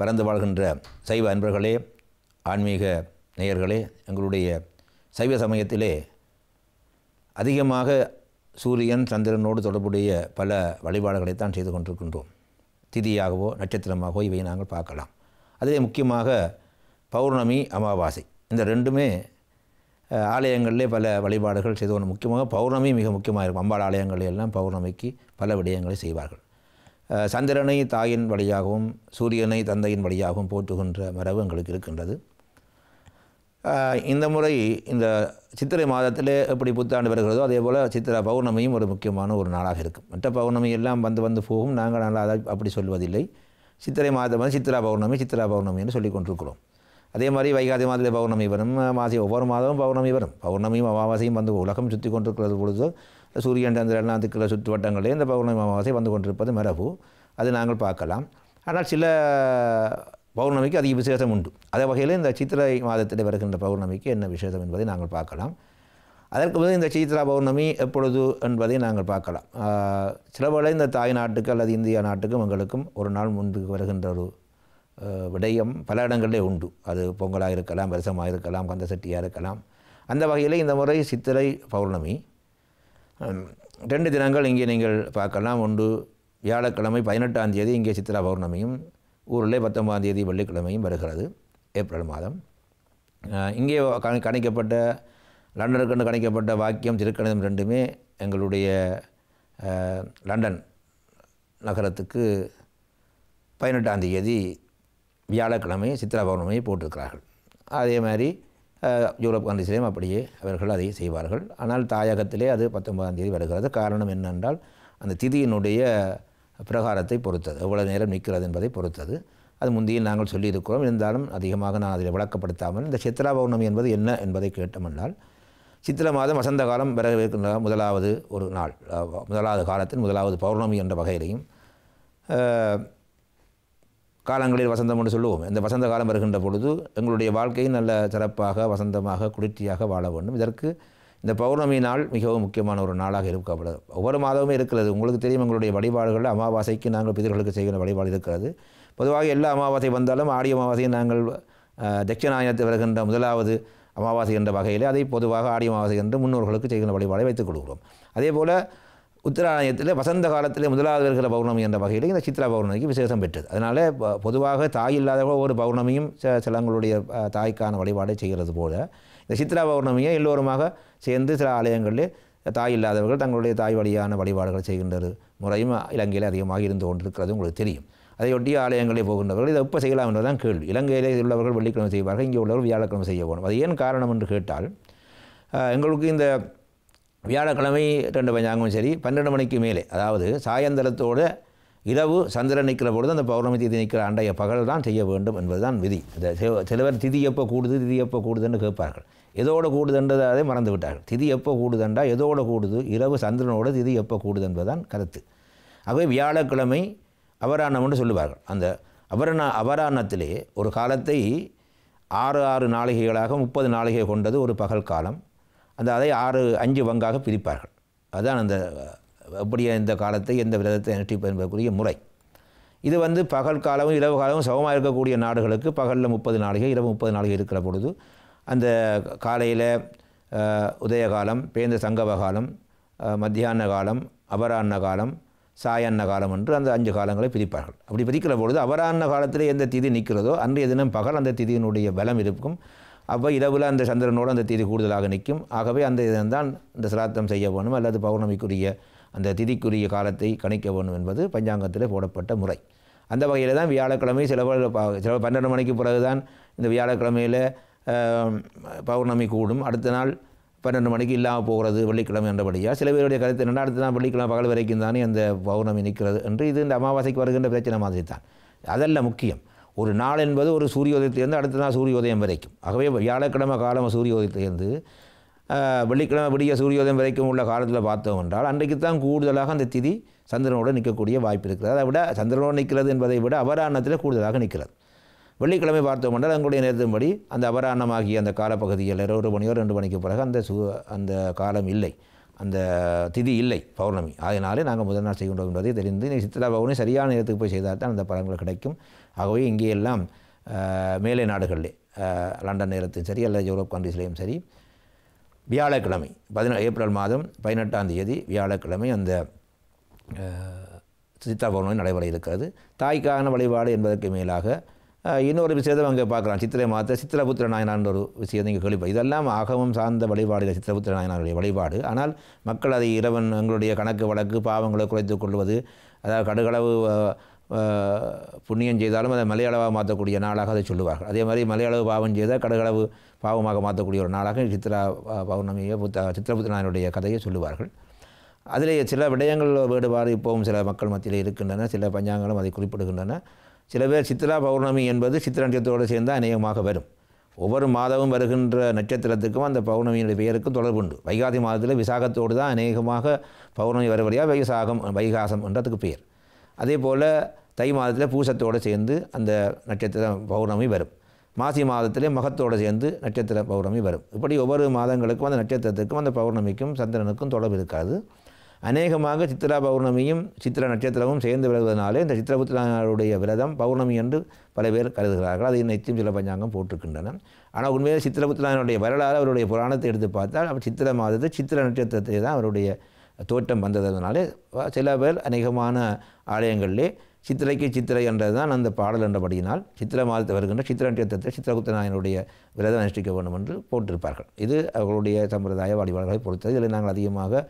பறந்து வாழ்கின்ற சைவ அன்பர்களே ஆன்மீக நேயர்களே எங்களுடைய சைவ சமயத்திலே அதிகமாக சூரியன் சந்திரனோடு தொடர்புடைய பல வழிபாடுகளைத்தான் செய்து கொண்டிருக்கின்றோம். திதியாகவோ நட்சத்திரமாகவோ இவை நாங்கள் பார்க்கலாம். அதிலே முக்கியமாக பௌர்ணமி அமாவாசை. இந்த ரெண்டுமே ஆலயங்களிலே பல வழிபாடுகள் செய்து கொண்டு முக்கியமாக பௌர்ணமி மிக முக்கியமாக இருக்கும். அம்பாள் ஆலயங்களில் எல்லாம் பௌர்ணமிக்கு பல விடயங்களை செய்வார்கள். சந்திரனை தாயின் வழியாகவும் சூரியனை தந்தையின் வழியாகவும் போற்றுகின்ற மரபு எங்களுக்கு இருக்கின்றது. இந்த முறை இந்த சித்திரை மாதத்திலே எப்படி புத்தாண்டு வருகிறதோ அதே போல் சித்திரை பௌர்ணமியும் ஒரு முக்கியமான ஒரு நாளாக இருக்கும். மற்ற பௌர்ணமி எல்லாம் வந்து வந்து போகும். நாங்கள் நல்லா அதை அப்படி சொல்வதில்லை. சித்திரை மாதம் வந்து சித்திரா பௌர்ணமி சித்திரா பௌர்ணமின்னு சொல்லி கொண்டிருக்கிறோம். அதே மாதிரி வைகாதி மாதத்தில் பௌர்ணமி வரும். மாசி ஒவ்வொரு மாதமும் பௌர்ணமி வரும். பௌர்ணமியும் அமாவாசையும் வந்து உலகம் சுற்றி கொண்டிருக்கிறது பொழுது சூரியன் சந்திரன் அதுக்குள்ள சுற்று வட்டங்களே இந்த பௌர்ணமி அமாவாசை வந்து கொண்டிருப்பது மரபு. அது நாங்கள் பார்க்கலாம். ஆனால் சில பௌர்ணமிக்கு அதிக விசேஷம் உண்டு. அதே வகையில் இந்த சித்திரை மாதத்தில் வருகின்ற பௌர்ணமிக்கு என்ன விசேஷம் என்பதை நாங்கள் பார்க்கலாம். அதற்கு பிறகு இந்த சித்ரா பௌர்ணமி எப்பொழுது என்பதை நாங்கள் பார்க்கலாம். ஆஹ் சில வேளை இந்த தாய் நாட்டுக்கு அல்லது இந்தியா நாட்டுக்கும் எங்களுக்கும் ஒரு நாள் முன்பு வருகின்ற ஒரு விடயம் பல இடங்களிலே உண்டு. அது பொங்கலாக இருக்கலாம் வருஷமாக இருக்கலாம் கந்த சட்டியாக இருக்கலாம். அந்த வகையில் இந்த முறை சித்திரை பௌர்ணமி ரெண்டு தினங்கள் இங்கே நீங்கள் பார்க்கலாம். ஒன்று வியாழக்கிழமை பதினெட்டாம் தேதி இங்கே சித்திரா பௌர்ணமியும் ஊரில் பத்தொன்பதாம் தேதி வெள்ளிக்கிழமையும் வருகிறது ஏப்ரல் மாதம். இங்கே கணிக்கப்பட்ட லண்டனுக்கு கணிக்கப்பட்ட வாக்கியம் திருக்கணிதம் ரெண்டுமே எங்களுடைய லண்டன் நகரத்துக்கு பதினெட்டாம் தேதி வியாழக்கிழமை சித்திரா பௌர்ணமியை போட்டிருக்கிறார்கள். அதே மாதிரி யூரோப் கண்ட்ரிஸிலேயும் அப்படியே அவர்கள் அதை செய்வார்கள். ஆனால் தாயகத்திலே அது பத்தொன்பதாம் தேதி வருகிறது. காரணம் என்னென்றால் அந்த திதியினுடைய பிரகாரத்தை பொறுத்தது. எவ்வளோ நேரம் நிற்கிறது என்பதை பொறுத்தது. அது முந்தையில் நாங்கள் சொல்லியிருக்கிறோம். இருந்தாலும் அதிகமாக நான் அதில் விளக்கப்படுத்தாமல் இந்த சித்ரா பௌர்ணமி என்பது என்ன என்பதை கேட்டோமென்றால் சித்திர மாதம் வசந்த காலம் வரவிருக்கின்ற முதலாவது ஒரு நாள். முதலாவது காலத்தின் முதலாவது பௌர்ணமி என்ற வகையிலையும் காலங்களில் வசந்தம் என்று சொல்லுவோம். இந்த வசந்த காலம் வருகின்ற பொழுது எங்களுடைய வாழ்க்கையை நல்ல சிறப்பாக வசந்தமாக குளிர்ச்சியாக வாழ வேண்டும். இதற்கு இந்த பௌர்ணமி நாள் மிகவும் முக்கியமான ஒரு நாளாக இருக்கப்படுது ஒவ்வொரு மாதமும் இருக்கிறது. உங்களுக்கு தெரியும் எங்களுடைய வழிபாடுகள் அமாவாசைக்கு நாங்கள் பிதர்களுக்கு செய்கிற வழிபாடு இருக்கிறது. பொதுவாக எல்லா அமாவாசை வந்தாலும் ஆடி அமாவாசையை நாங்கள் தட்சிணாயனத்தில் வருகின்ற முதலாவது அமாவாசை என்ற வகையில் அதை பொதுவாக ஆடி அமாவாசை என்று முன்னோர்களுக்கு செய்கிற வழிபாடை வைத்துக் கொள்கிறோம். அதே போல் உத்தராயணத்தில் வசந்த காலத்திலே முதலாவது வருகிற பௌர்ணமி என்ற வகையில் இந்த சித்ரா பௌர்ணமிக்கு விசேஷம் பெற்றது. அதனால் பொதுவாக தாய் இல்லாத ஒரு பௌர்ணமியும் ச- சிலங்களுடைய தாய்க்கான வழிபாடை செய்கிறது போல இந்த சித்ரா பௌர்ணமியை எல்லோருமாக சேர்ந்து சில ஆலயங்களில் தாய் இல்லாதவர்கள் தங்களுடைய தாய் வழியான வழிபாடுகள் செய்கின்ற முறையும் இலங்கையில் அதிகமாக இருந்து கொண்டிருக்கிறது உங்களுக்கு தெரியும். அதையொட்டி ஆலயங்களில் போகின்றவர்கள் இதை எப்போ செய்யலாம் என்றுதான் கேள்வி. இலங்கையிலே உள்ளவர்கள் வெள்ளிக்கிழமை செய்வார்கள் இங்கே உள்ளவர்கள் வியாழக்கிழமை செய்ய போகணும். அது ஏன் காரணம் என்று கேட்டால் எங்களுக்கு இந்த வியாழக்கிழமை ரெண்டு பஞ்சாங்கமும் சரி பன்னெண்டு மணிக்கு மேலே அதாவது சாயந்தரத்தோட இரவு சந்திரன் நிற்கிற பொழுது அந்த பௌர்ணமி திதி நிற்கிற அண்டைய பகல் தான் செய்ய வேண்டும் என்பதுதான் விதி. இந்த சில- சிலவர் திதி எப்போ கூடுது திதி எப்போ கூடுதுன்னு கேட்பார்கள். எதோட கூடுதுன்றதை மறந்து விட்டார்கள். திதி எப்போ கூடுதுண்டா எதோட கூடுது இரவு சந்திரனோட திதி எப்போ கூடுது என்பதுதான் கருத்து. ஆகவே வியாழக்கிழமை அபராணம்னு சொல்லுவார்கள். அந்த அபரண அபராணத்திலே ஒரு காலத்தை ஆறு ஆறு நாளிகைகளாக முப்பது நாளிகை கொண்டது ஒரு பகல் காலம். அந்த அதை ஆறு அஞ்சு பங்காக பிரிப்பார்கள். அதுதான் அந்த அப்படியே இந்த காலத்தை எந்த விரதத்தை அனுஷ்டிப்பது என்பதற்குரிய முறை. இது வந்து பகல் காலமும் இரவு காலமும் சமமாக இருக்கக்கூடிய நாடுகளுக்கு பகலில் முப்பது நாளிகை இரவு முப்பது நாளிகை இருக்கிற பொழுது அந்த காலையில் உதய காலம் பேந்த சங்கம காலம் மத்தியான காலம் அபராண்ண காலம் சாயன்ன காலம் என்று அந்த அஞ்சு காலங்களை பிரிப்பார்கள். அப்படி பிரிக்கிற பொழுது அபராண்ண காலத்தில் எந்த திதி நிற்கிறதோ அன்றைய தினம் பகல் அந்த திதியினுடைய பலம் இருக்கும். அப்போ இரவில் அந்த சந்திரனோடு அந்த திதி கூடுதலாக நிற்கும். ஆகவே அந்த தினம்தான் இந்த சிராத்தம் செய்ய வேணும் அல்லது பௌர்ணமிக்குரிய அந்த திதிக்குரிய காலத்தை கணிக்க வேணும் என்பது பஞ்சாங்கத்தில் போடப்பட்ட முறை. அந்த வகையில் தான் வியாழக்கிழமை சில சில பன்னெண்டு மணிக்கு பிறகு தான் இந்த வியாழக்கிழமையில் பௌர்ணமி கூடும். அடுத்த நாள் பன்னெண்டு மணிக்கு இல்லாமல் போகிறது வெள்ளிக்கிழமை என்றபடியாக சில பேருடைய கருத்து என்னென்னா அடுத்த நாள் வெள்ளிக்கிழமை பகல் வரைக்கும் தானே அந்த பௌர்ணமி நிற்கிறது என்று இது இந்த அமாவாசைக்கு வருகின்ற பிரச்சனை மாதிரி தான். அதல்ல முக்கியம். ஒரு நாள் என்பது ஒரு சூரியோதயத்திலிருந்து அடுத்த நாள் சூரியோதயம் வரைக்கும். ஆகவே வியாழக்கிழமை காலம் சூரியோதயத்திலிருந்து வெள்ளிக்கிழமை விடிய சூரியோதயம் வரைக்கும் உள்ள காலத்தில் பார்த்தோம் என்றால் அன்றைக்கு தான் கூடுதலாக அந்த திதி சந்திரனோடு நிற்கக்கூடிய வாய்ப்பு இருக்கிறது. அதை விட சந்திரனோடு நிற்கிறது என்பதை விட அபராணத்தில் கூடுதலாக நிற்கிறது. வெள்ளிக்கிழமை பார்த்தோம் என்றால் எங்களுடைய நேரத்தின்படி அந்த அபராணமாகிய அந்த காலப்பகுதியில் ஒரு மணியோ ரெண்டு மணிக்கு பிறகு அந்த சு அந்த காலம் இல்லை. அந்த திதி இல்லை பௌர்ணமி. அதனாலே நாங்கள் முதல் நாள் செய்கின்றோம் என்பதை தெரிந்து சித்திரா சித்ரா பௌர்ணமி சரியான நேரத்துக்கு போய் செய்தால் தான் அந்த பலன்கள் கிடைக்கும். ஆகவே இங்கே எல்லாம் மேலை நாடுகளிலே லண்டன் நேரத்தையும் சரி அல்லது யூரோப் கண்ட்ரீஸ்லேயும் சரி வியாழக்கிழமை பதினா ஏப்ரல் மாதம் பதினெட்டாம் தேதி வியாழக்கிழமை அந்த சித்தா பௌர்ணமி நடைபெற இருக்கிறது. தாய்க்கான வழிபாடு என்பதற்கு மேலாக இன்னொரு விஷயத்தை அங்கே பார்க்கலாம். சித்திரை மாதத்தை சித்திரபுத்திர நாயனார் ஒரு விஷயத்தை இங்கே கேள்வி இதெல்லாம் ஆகமம் சார்ந்த வழிபாடு சித்திரபுத்திர நாயனாருடைய வழிபாடு. ஆனால் மக்கள் அதை இறைவன் எங்களுடைய கணக்கு வழக்கு பாவங்களை குறைத்து கொள்வது அதாவது கடுகளவு புண்ணியம் செய்தாலும் அதை மலையளவாக மாற்றக்கூடிய நாளாக அதை சொல்லுவார்கள். அதே மாதிரி மலையளவு பாவம் செய்தால் கடுகளவு பாவமாக மாற்றக்கூடிய ஒரு நாளாக சித்ரா பௌர்ணமியை புத்த சித்திரபுத்திர நாயனுடைய கதையை சொல்லுவார்கள். அதிலே சில விடயங்கள் வேறுபாடு இப்போவும் சில மக்கள் மத்தியில் இருக்கின்றன சில பஞ்சாங்களும் அதை குறிப்பிடுகின்றன. சில பேர் சித்ரா பௌர்ணமி என்பது சித்திர நட்சத்திரத்தோடு சேர்ந்து அநேகமாக வரும். ஒவ்வொரு மாதமும் வருகின்ற நட்சத்திரத்துக்கும் அந்த பௌர்ணமியினுடைய பெயருக்கும் தொடர்பு உண்டு வைகாசி மாதத்தில் விசாகத்தோடு தான் அநேகமாக பௌர்ணமி வருவதையாக வைசாகம் வைகாசம் என்றதுக்கு பெயர். அதே போல் தை மாதத்தில் பூசத்தோடு சேர்ந்து அந்த நட்சத்திரம் பௌர்ணமி வரும். மாசி மாதத்திலே மகத்தோடு சேர்ந்து நட்சத்திர பௌர்ணமி வரும். இப்படி ஒவ்வொரு மாதங்களுக்கும் அந்த நட்சத்திரத்துக்கும் அந்த பௌர்ணமிக்கும் சந்திரனுக்கும் தொடர்பு இருக்காது. அநேகமாக சித்திரா பௌர்ணமியும் சித்திர நட்சத்திரமும் சேர்ந்து விலகுவதனாலே இந்த சித்திரபுத்திரனுடைய விரதம் பௌர்ணமி என்று பல பேர் கருதுகிறார்கள். அதை நிச்சயம் சில பஞ்சாங்கம் போட்டிருக்கின்றன. ஆனால் உண்மையில் சித்திரபுத்திரனுடைய வரலாறு அவருடைய புராணத்தை எடுத்து பார்த்தால் அவர் சித்திர மாதத்து சித்திர நட்சத்திரத்தை தான் அவருடைய தோற்றம் வந்ததுனாலே சில பேர் அநேகமான ஆலயங்களிலே சித்திரைக்கு சித்திரை என்றது தான் அந்த பாடல் என்றபடியினால் சித்திர மாதத்தில் வருகின்ற சித்திர நட்சத்திரத்தில் சித்திரகுப்த நாயனுடைய விரதம் அனுஷ்டிக்க வேண்டும் என்று போட்டிருப்பார்கள். இது அவர்களுடைய சம்பிரதாய வழிபாடுகளை பொறுத்தது. இதில் நாங்கள் அதிகமாக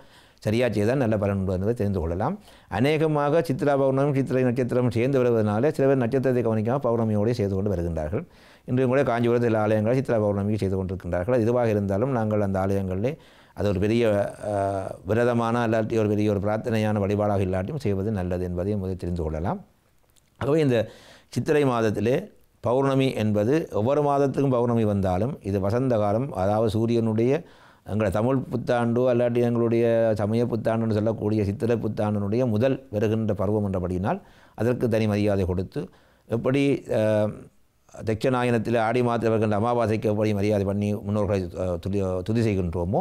சரியாக செய்தால் நல்ல பலன் உண்டு என்பதை தெரிந்து கொள்ளலாம். அநேகமாக சித்ரா பௌர்ணமி சித்திரை நட்சத்திரம் சேர்ந்து வருவதனாலே சில பேர் நட்சத்திரத்தை கவனிக்காமல் பௌர்ணமியோடய செய்து கொண்டு வருகின்றார்கள். இன்றும் கூட காஞ்சிபுரத்தில் சில ஆலயங்கள் சித்ரா பௌர்ணமிக்கு செய்து கொண்டிருக்கின்றார்கள். அது இதுவாக இருந்தாலும் நாங்கள் அந்த ஆலயங்களிலே அது ஒரு பெரிய விரதமான இல்லாட்டி ஒரு பெரிய ஒரு பிரார்த்தனையான வழிபாடாக இல்லாட்டியும் செய்வது நல்லது என்பதையும் முதலில் தெரிந்து கொள்ளலாம். ஆகவே இந்த சித்திரை மாதத்திலே பௌர்ணமி என்பது ஒவ்வொரு மாதத்துக்கும் பௌர்ணமி வந்தாலும் இது வசந்த காலம் அதாவது சூரியனுடைய எங்களை தமிழ் புத்தாண்டு அல்லாட்டி எங்களுடைய சமய புத்தாண்டுன்னு சொல்லக்கூடிய சித்திரை புத்தாண்டினுடைய முதல் வருகின்ற பருவம் என்றபடியினால் அதற்கு தனி மரியாதை கொடுத்து எப்படி தட்சநாயனத்தில் ஆடி மாதத்தில் வருகின்ற அமாவாசைக்கு எப்படி மரியாதை பண்ணி முன்னோர்களை துதி துதி செய்கின்றோமோ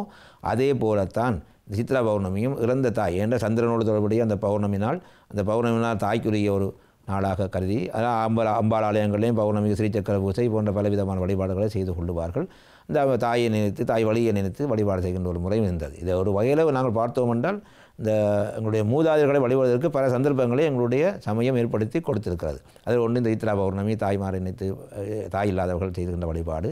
அதே போலத்தான் இந்த சித்ரா பௌர்ணமியும் இறந்த தாய் என்ற சந்திரனோடு தொடர்புடைய அந்த பௌர்ணமி நாள் அந்த பௌர்ணமி நாள் தாய்க்குரிய ஒரு நாளாக கருதி அதான் அம்பாள் அம்பாள் ஆலயங்களையும் பௌர்ணமி ஸ்ரீசக்கர பூசை போன்ற பலவிதமான வழிபாடுகளை செய்து கொள்ளுவார்கள். இந்த தாயை நினைத்து தாய் வழியை நினைத்து வழிபாடு செய்கின்ற ஒரு முறையும் இருந்தது. இதை ஒரு வகையில் நாங்கள் பார்த்தோம் என்றால் இந்த எங்களுடைய மூதாதையர்களை வழிபடுவதற்கு பல சந்தர்ப்பங்களை எங்களுடைய சமயம் ஏற்படுத்தி கொடுத்திருக்கிறது. அதில் ஒன்று இந்த இத்திரா பௌர்ணமி தாய்மாரை நினைத்து தாய் இல்லாதவர்கள் செய்துகின்ற வழிபாடு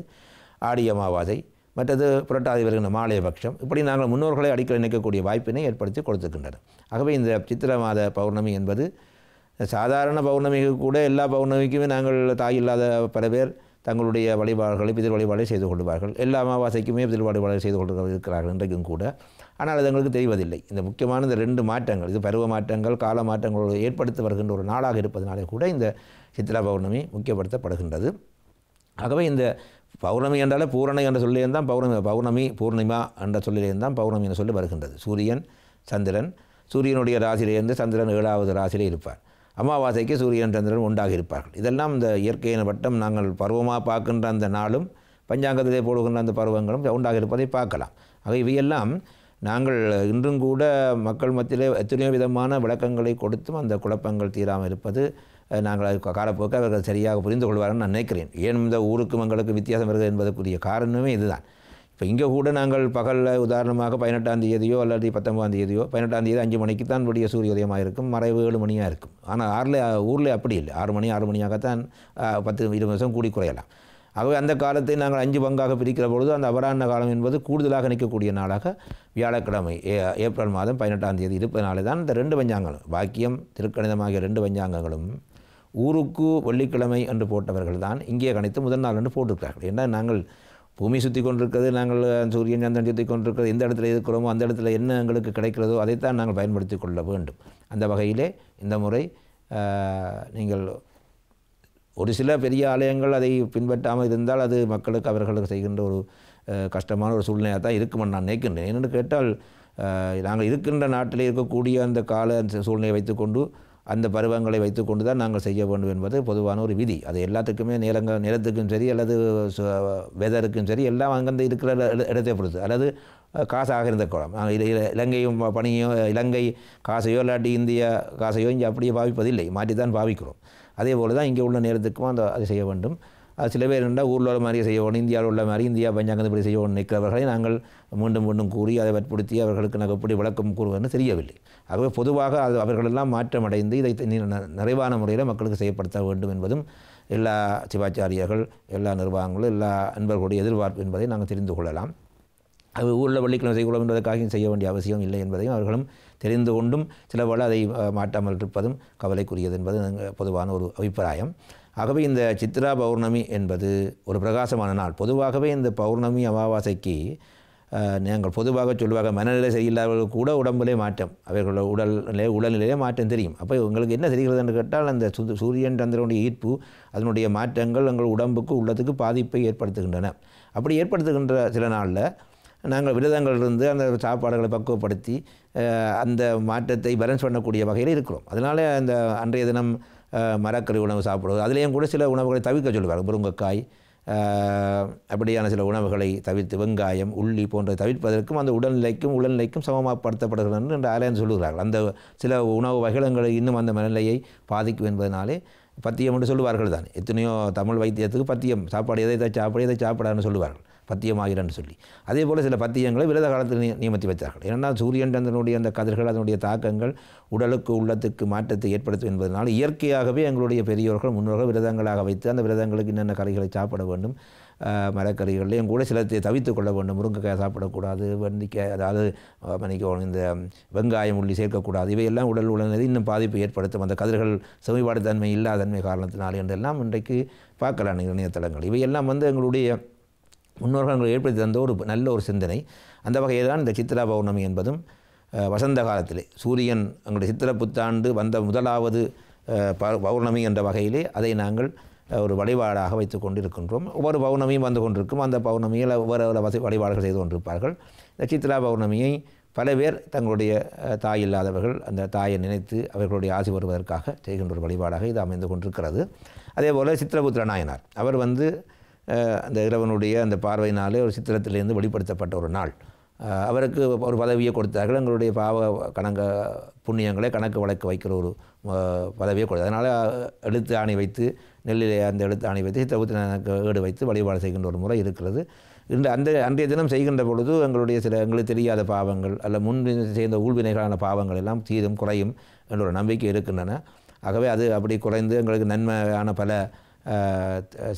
ஆடி அமாவாசை மற்றது புரட்டாதி வருகின்ற மாலைய பட்சம் இப்படி நாங்கள் முன்னோர்களை அடிக்கடி நிற்கக்கூடிய வாய்ப்பினை ஏற்படுத்தி கொடுத்துருக்கின்றனர். ஆகவே இந்த சித்திர மாத பௌர்ணமி என்பது சாதாரண பௌர்ணமிக்கு கூட எல்லா பௌர்ணமிக்குமே நாங்கள் தாய் இல்லாத பல பேர் தங்களுடைய வழிபாடுகளை பிதிர் வழிபாடை செய்து கொள்வார்கள். எல்லா அமாவாசைக்குமே பிதிர் வழிபாடுகளை செய்து கொண்டு இருக்கிறார்கள் இன்றைக்கும் கூட. ஆனால் அது எங்களுக்கு தெரிவதில்லை. இந்த முக்கியமான இந்த ரெண்டு மாற்றங்கள் இது பருவ மாற்றங்கள் கால மாற்றங்கள் ஏற்படுத்தி வருகின்ற ஒரு நாளாக இருப்பதனாலே கூட இந்த சித்ரா பௌர்ணமி முக்கியப்படுத்தப்படுகின்றது. ஆகவே இந்த பௌர்ணமி என்றாலே பூரணி என்ற சொல்லியிருந்தான் தான் பௌர்ணமி பௌர்ணமி பூர்ணிமா என்ற சொல்லிலிருந்து தான் பௌர்ணமி என்ற சொல்லி வருகின்றது. சூரியன் சந்திரன் சூரியனுடைய ராசியிலிருந்து சந்திரன் ஏழாவது ராசியிலே இருப்பார். அமாவாசைக்கு சூரியன் சந்திரன் உண்டாக இருப்பார்கள் இதெல்லாம் இந்த இயற்கையின் வட்டம் நாங்கள் பருவமாக பார்க்கின்ற அந்த நாளும் பஞ்சாங்கத்திலே போடுகின்ற அந்த பருவங்களும் உண்டாக இருப்பதை பார்க்கலாம். ஆக இவையெல்லாம் நாங்கள் இன்றும் கூட மக்கள் மத்தியிலே எத்தனையோ விதமான விளக்கங்களை கொடுத்தும் அந்த குழப்பங்கள் தீராமல் இருப்பது நாங்கள் அது காலப்போக்க அவர்கள் சரியாக புரிந்து கொள்வார்கள் நான் நினைக்கிறேன். ஏன் இந்த ஊருக்கும் எங்களுக்கு வித்தியாசம் வருகிறது என்பதற்குரிய காரணமே இதுதான். இப்போ இங்கே கூட நாங்கள் பகலில் உதாரணமாக பதினெட்டாம் தேதியோ அல்லது பத்தொன்பதாம் தேதியோ பதினெட்டாம் தேதி அஞ்சு மணிக்கு தான் விடிய சூரிய உதயமாக இருக்கும் மறைவு ஏழு மணியாக இருக்கும். ஆனால் ஆறில் ஊரில் அப்படி இல்லை. ஆறு மணி ஆறு மணியாகத்தான் பத்து இருபது நிமிஷம் கூடி குறையலாம். ஆகவே அந்த காலத்தை நாங்கள் அஞ்சு பங்காக பிரிக்கிற பொழுது அந்த அபராண்ண காலம் என்பது கூடுதலாக நிற்கக்கூடிய நாளாக வியாழக்கிழமை ஏ- ஏப்ரல் மாதம் பதினெட்டாம் தேதி இருப்பதனால தான் இந்த ரெண்டு பஞ்சாங்கங்களும் பாக்கியம் திருக்கணிதமாகிய ரெண்டு பஞ்சாங்கங்களும் ஊருக்கு வெள்ளிக்கிழமை என்று போட்டவர்கள் தான் இங்கே கணித்து முதல் நாள் என்று போட்டிருக்கிறார்கள். ஏன்னா நாங்கள் பூமி சுற்றி கொண்டிருக்கிறது நாங்கள் சூரியன் சந்திரன் சுற்றி கொண்டிருக்கிறது எந்த இடத்துல இருக்கிறோமோ அந்த இடத்துல என்ன எங்களுக்கு கிடைக்கிறதோ அதைத்தான் நாங்கள் பயன்படுத்தி கொள்ள வேண்டும். அந்த வகையிலே இந்த முறை நீங்கள் ஒரு சில பெரிய ஆலயங்கள் அதை பின்பற்றாமல் இருந்தால் அது மக்களுக்கு அவர்களுக்கு செய்கின்ற ஒரு கஷ்டமான ஒரு சூழ்நிலையாக தான் இருக்குமென்னு நான் நினைக்கின்றேன். என்னென்னு கேட்டால் நாங்கள் இருக்கின்ற நாட்டில் இருக்கக்கூடிய அந்த கால அந்த சூழ்நிலையை வைத்துக்கொண்டு அந்த பருவங்களை வைத்துக்கொண்டு தான் நாங்கள் செய்ய வேண்டும் என்பது பொதுவான ஒரு விதி. அது எல்லாத்துக்குமே நிலங்க நிலத்துக்கும் சரி அல்லது வெதருக்கும் சரி எல்லாம் அங்கேருந்து இருக்கிற இடத்தை பொறுத்து. அல்லது காசாக இருந்த குளம். இலங்கையும் ப- பணியோ இலங்கை காசையோ இல்லாட்டி இந்தியா காசையோ இங்கே அப்படியே பாவிப்பதில்லை. மாற்றி தான் பாவிக்கிறோம். அதே போல் தான் இங்கே உள்ள நேரத்துக்கும் அந்த அதை செய்ய வேண்டும். அது சில பேர் இருந்தால் ஊரில் உள்ள மாதிரியே செய்யணும் இந்தியாவில் உள்ள மாதிரி இந்தியா பஞ்சாங்கத்தை இப்படி செய்யணும் நிற்கிறவர்களை நாங்கள் மீண்டும் மீண்டும் கூறி அதை வற்புறுத்தி அவர்களுக்கு நாங்கள் எப்படி விளக்கம் கூறுவதுன்னு தெரியவில்லை. ஆகவே பொதுவாக அது அவர்களெல்லாம் மாற்றமடைந்து இதை நிறைவான முறையில் மக்களுக்கு செய்யப்படுத்த வேண்டும் என்பதும் எல்லா சிவாச்சாரியர்கள் எல்லா நிர்வாகங்களும் எல்லா அன்பர்களுடைய எதிர்பார்ப்பு என்பதை நாங்கள் தெரிந்து கொள்ளலாம். அது ஊரில் வெள்ளிக்கிழமை செய்யக்கூடாது என்பதற்காக செய்ய வேண்டிய அவசியம் இல்லை என்பதையும் அவர்களும் தெரிந்து கொண்டும் சில போல அதை மாட்டாமல் இருப்பதும் கவலைக்குரியது என்பது பொதுவான ஒரு அபிப்பிராயம். ஆகவே இந்த சித்ரா பௌர்ணமி என்பது ஒரு பிரகாசமான நாள். பொதுவாகவே இந்த பௌர்ணமி அமாவாசைக்கு நாங்கள் பொதுவாக சொல்லுவாங்க மனநிலை சரியில்லாதவர்கள் கூட உடம்புலே மாற்றம் அவர்களோட உடல்நிலை உடல்நிலையே மாற்றம் தெரியும். அப்போ உங்களுக்கு என்ன தெரிகிறது என்று கேட்டால் அந்த சு சூரியன் சந்திரனுடைய ஈர்ப்பு அதனுடைய மாற்றங்கள் எங்கள் உடம்புக்கு உள்ளத்துக்கு பாதிப்பை ஏற்படுத்துகின்றன. அப்படி ஏற்படுத்துகின்ற சில நாளில் நாங்கள் விரதங்கள் இருந்து அந்த சாப்பாடுகளை பக்குவப்படுத்தி அந்த மாற்றத்தை பேலன்ஸ் பண்ணக்கூடிய வகையில் இருக்கிறோம். அதனால் அந்த அன்றைய தினம் மரக்கறி உணவு சாப்பிடுவது. அதுலேயும் கூட சில உணவுகளை தவிர்க்க சொல்லுவார் முருங்கைக்காய் அப்படியான சில உணவுகளை தவிர்த்து வெங்காயம் உள்ளி போன்ற தவிர்ப்பதற்கும் அந்த உடல்நிலைக்கும் உடல்நிலைக்கும் சமமாகப்படுத்தப்படுகிறது என்று ஆலயம் சொல்லுகிறார்கள். அந்த சில உணவு வகைகள் இன்னும் அந்த மனநிலையை பாதிக்கும் என்பதனாலே பத்தியம் என்று சொல்லுவார்கள் தான். எத்தனையோ தமிழ் வைத்தியத்துக்கு பத்தியம் சாப்பாடு எதை எதை சாப்பிட எதை சாப்பிடான்னு சொல்லுவார்கள். பத்தியமாகிறன்னு சொல்லி. அதே போல் சில பத்தியங்களை விரத காலத்தில் நியமித்து வைத்தார்கள். ஏன்னா சூரியன் அதனுடைய அந்த கதிர்கள் அதனுடைய தாக்கங்கள் உடலுக்கு உள்ளத்துக்கு மாற்றத்தை ஏற்படுத்தும் என்பதனால் இயற்கையாகவே எங்களுடைய பெரியோர்கள் முன்னோர்கள் விரதங்களாக வைத்து அந்த விரதங்களுக்கு என்னென்ன கறிகளை சாப்பிட வேண்டும் மரக்கறிகள்லையும் கூட சிலத்தை தவித்துக் கொள்ள வேண்டும். முருங்கைக்காய் சாப்பிடக்கூடாது வெண்ணிக்காய் அதாவது ஆஹ், இந்த வெங்காயம் உள்ளி சேர்க்கக்கூடாது. இவையெல்லாம் உடல் உடனே இன்னும் பாதிப்பை ஏற்படுத்தும். அந்த கதிர்கள் செவிபாடுத்தன்மை இல்லாதன்மை காரணத்தினால் என்றெல்லாம் இன்றைக்கு பார்க்கலாம். இணையதளங்கள். இவையெல்லாம் வந்து எங்களுடைய முன்னோர்கள் எங்களுக்கு ஏற்படுத்தி தந்த ஒரு நல்ல ஒரு சிந்தனை. அந்த வகையில் தான் இந்த சித்ரா பௌர்ணமி என்பதும் வசந்த காலத்திலே. சூரியன் எங்களுடைய சித்திர புத்தாண்டு வந்த முதலாவது ப- பௌர்ணமி என்ற வகையிலே அதை நாங்கள் ஒரு வழிபாடாக வைத்து கொண்டிருக்கின்றோம். ஒவ்வொரு பௌர்ணமியும் வந்து கொண்டிருக்கும். அந்த பௌர்ணமியில் ஒவ்வொரு வசதி வழிபாடுகள் செய்து கொண்டிருப்பார்கள். இந்த சித்ரா பௌர்ணமியை பல பேர் தங்களுடைய தாய் இல்லாதவர்கள் அந்த தாயை நினைத்து அவர்களுடைய ஆசி வருவதற்காக செய்கின்ற ஒரு வழிபாடாக இது அமைந்து கொண்டிருக்கிறது. அதே போல் சித்திரபுத்திர நாயனார் அவர் வந்து அந்த இறைவனுடைய அந்த பார்வையினாலே ஒரு சித்திரத்திலேருந்து வெளிப்படுத்தப்பட்ட ஒரு நாள். அவருக்கு ஒரு பதவியை கொடுத்தார்கள். எங்களுடைய பாவ கணங்க புண்ணியங்களை கணக்கு வழக்கு வைக்கிற ஒரு பதவியை கொடுத்தார். அதனால் எழுத்து ஆணி வைத்து நெல்லிலே அந்த எழுத்து ஆணி வைத்து சித்திரபுத்திரனுக்கு ஏடு வைத்து வழிபாடு செய்கின்ற ஒரு முறை இருக்கிறது. இன்று அந்த அன்றைய தினம் செய்கின்ற பொழுது எங்களுடைய சில எங்களுக்கு தெரியாத பாவங்கள் அல்ல முன் செய்த ஊழ்வினைகளான பாவங்கள் எல்லாம் தீரும் குறையும் என்ற ஒரு நம்பிக்கை இருக்கின்றன. ஆகவே அது அப்படி குறைந்து எங்களுக்கு நன்மையான பல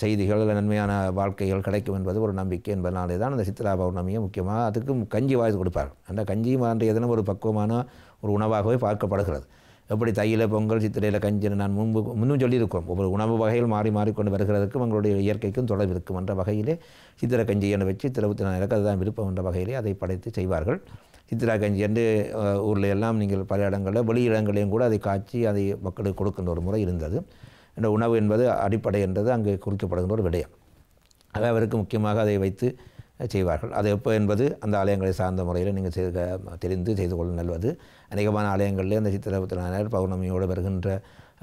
செய்திகள் இல்லை நன்மையான வாழ்க்கைகள் கிடைக்கும் என்பது ஒரு நம்பிக்கை என்பதனாலே தான் அந்த சித்ரா பௌர்ணமியை முக்கியமாக அதுக்கும் கஞ்சி வாய்ஸ் கொடுப்பார்கள். அந்த கஞ்சியும் அன்றைய தினம் ஒரு பக்குவமான ஒரு உணவாகவே பார்க்கப்படுகிறது. எப்படி தையில பொங்கல் சித்திரையில் கஞ்சி நான் முன்பு முன்னும் சொல்லியிருக்கோம். ஒவ்வொரு உணவு வகைகள் மாறி மாறிக்கொண்டு வருகிறதுக்கும் எங்களுடைய இயற்கைக்கும் தொடர்பு இருக்கும் என்ற வகையிலே சித்திரை கஞ்சி என வச்சு திருபத்தி எனக்கு அதுதான் விருப்பம் என்ற வகையிலே அதை படைத்து செய்வார்கள். சித்திரா கஞ்சி என்று ஊரில் எல்லாம் நீங்கள் பல இடங்களில் வெளி இடங்களையும் கூட அதை காய்ச்சி அதை மக்களுக்கு கொடுக்கின்ற ஒரு முறை இருந்தது. என்ற உணவு என்பது அடிப்படை என்றது அங்கே குறிக்கப்படுகின்ற ஒரு விடயம். ஆக அவருக்கு முக்கியமாக அதை வைத்து செய்வார்கள். அது எப்போ என்பது அந்த ஆலயங்களை சார்ந்த முறையில் நீங்கள் செய்து தெரிந்து செய்து கொள்ள நல்லது அநேகமான ஆலயங்களிலே அந்த சித்திரபுத்திரனார் பௌர்ணமியோடு வருகின்ற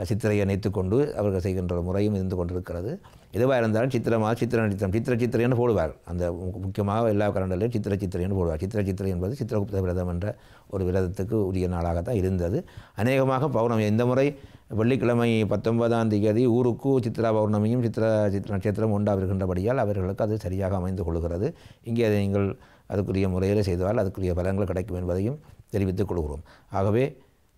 சித்திரையை இணைத்து கொண்டு அவர்கள் செய்கின்ற முறையும் இருந்து கொண்டிருக்கிறது. எதுவாக இருந்தாலும் சித்திரமாக சித்திர நடித்திரம் சித்திர சித்திரைன்னு போடுவார். அந்த முக்கியமாக எல்லா கரண்டிலையும் சித்திர சித்திரைன்னு போடுவார். சித்திர சித்திரை என்பது சித்திரகுப்த விரதம் என்ற ஒரு விரதத்துக்கு உரிய நாளாகத்தான் இருந்தது. அநேகமாக பௌர்ணமி இந்த முறை வெள்ளிக்கிழமை பத்தொன்பதாம் தேதி ஊருக்கு சித்ரா பௌர்ணமியும் சித்திர சித்திர நட்சத்திரம் உண்டாவிருக்கின்றபடியால் அவர்களுக்கு அது சரியாக அமைந்து கொள்கிறது. இங்கே அதை நீங்கள் அதுக்குரிய முறையில் செய்தால் அதுக்குரிய பலன்கள் கிடைக்கும் என்பதையும் தெரிவித்துக் கொள்கிறோம். ஆகவே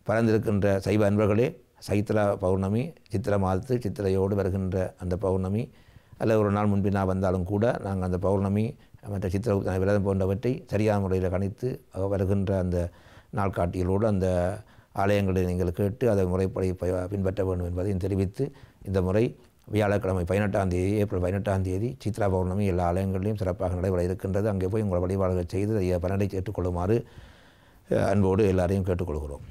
பறந்திருக்கின்ற சைவ அன்பர்களே சைத்ரா பௌர்ணமி சித்திரை மாதத்து சித்திரையோடு வருகின்ற அந்த பௌர்ணமி அல்லது ஒரு நாள் முன்பினா வந்தாலும் கூட நாங்கள் அந்த பௌர்ணமி மற்ற சித்திர விரதம் போன்றவற்றை சரியான முறையில் கணித்து வருகின்ற அந்த நாள்காட்டிகளோடு அந்த ஆலயங்களை நீங்கள் கேட்டு அதை முறைப்படி பின்பற்ற வேண்டும் என்பதையும் தெரிவித்து இந்த முறை வியாழக்கிழமை பதினெட்டாம் தேதி ஏப்ரல் பதினெட்டாம் தேதி சித்ரா பௌர்ணமி எல்லா ஆலயங்களிலும் சிறப்பாக நடைபெற இருக்கின்றது. அங்கே போய் உங்களை வழிபாடுகள் செய்து அதை பலனை கேட்டுக்கொள்ளுமாறு அன்போடு எல்லாரையும் கேட்டுக்கொள்கிறோம்.